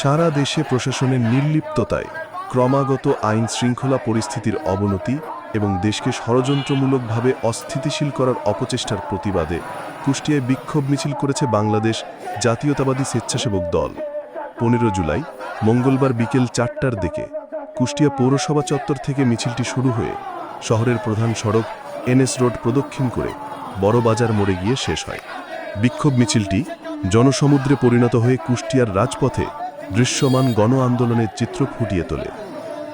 সারা দেশে প্রশাসনের নির্লিপ্ততায় ক্রমাগত আইন শৃঙ্খলা পরিস্থিতির অবনতি এবং দেশকে ষড়যন্ত্রমূলকভাবে অস্থিতিশীল করার অপচেষ্টার প্রতিবাদে কুষ্টিয়ায় বিক্ষোভ মিছিল করেছে বাংলাদেশ জাতীয়তাবাদী স্বেচ্ছাসেবক দল। পনেরো জুলাই, মঙ্গলবার বিকেল চারটার দিকে কুষ্টিয়া পৌরসভা চত্বর থেকে মিছিলটি শুরু হয়ে শহরের প্রধান সড়ক এনএস রোড প্রদক্ষিণ করে বড় বাজার মোড়ে গিয়ে শেষ হয়। বিক্ষোভ মিছিলটি জনসমুদ্রে পরিণত হয়ে কুষ্টিয়ার রাজপথে দৃশ্যমান গণ আন্দোলনের চিত্র ফুটিয়ে তোলে।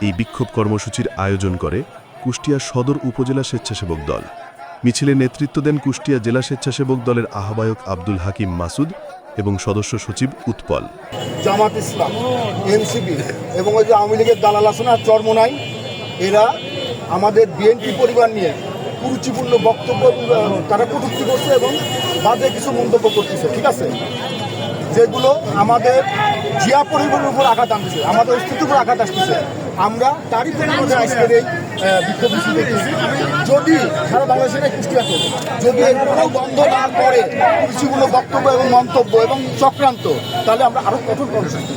এই বিক্ষোভ কর্মসূচির আয়োজন করে কুষ্টিয়া সদর উপজেলা স্বেচ্ছাসেবক দল। মিছিলে নেতৃত্ব দেন কুষ্টিয়া জেলা স্বেচ্ছাসেবক দলের আহ্বায়ক আব্দুল হাকিম মাসুদ এবং সদস্য সচিব উৎপল। জামাত ইসলাম, এনসিপি এবং ওই যে আওয়ামী লীগের দালাল আছে না, চরমোনাই, এরা আমাদের বিএনপি পরিবার নিয়ে কুরুচিপূর্ণ বক্তব্য তারা কটূক্তি করছে এবং বাজে কিছু মন্তব্য করতেছে, ঠিক আছে? যেগুলো আমাদের জিয়া পরিবহনের উপর আঘাত আনছে, আমাদের অস্তিত্বের উপর আঘাত আসতেছে। আমরা তারই পরিমাণে আজকের এই বিক্ষোভ মিছিল দেখতেছি। যদি সারা বাংলাদেশের এই কুষ্টিয়াতে যদি এর কোনো বন্ধ না করে কুরুচিপূর্ণ বক্তব্য এবং মন্তব্য এবং চক্রান্ত, তাহলে আমরা আরও কঠোর কর্মসূচি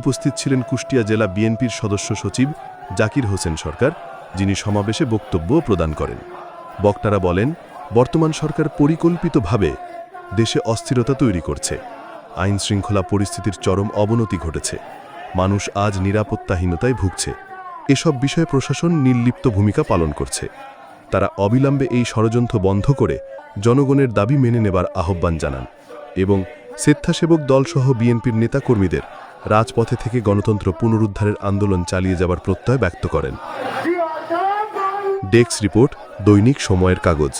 উপস্থিত ছিলেন কুষ্টিয়া জেলা বিএনপির সদস্য সচিব জাকির হোসেন সরকার, যিনি সমাবেশে বক্তব্য প্রদান করেন। বক্তারা বলেন, বর্তমান সরকার পরিকল্পিতভাবে দেশে অস্থিরতা তৈরি করছে। আইন শৃঙ্খলা পরিস্থিতির চরম অবনতি ঘটেছে। মানুষ আজ নিরাপত্তাহীনতায় ভুগছে। এসব বিষয়ে প্রশাসন নির্লিপ্ত ভূমিকা পালন করছে। তারা অবিলম্বে এই ষড়যন্ত্র বন্ধ করে জনগণের দাবি মেনে নেবার আহ্বান জানান এবং স্বেচ্ছাসেবক দলসহ বিএনপির নেতাকর্মীদের রাজপথে থেকে গণতন্ত্র পুনরুদ্ধারের আন্দোলন চালিয়ে যাবার প্রত্যয় ব্যক্ত করেন। ডেক্স রিপোর্ট, দৈনিক সময়ের কাগজ।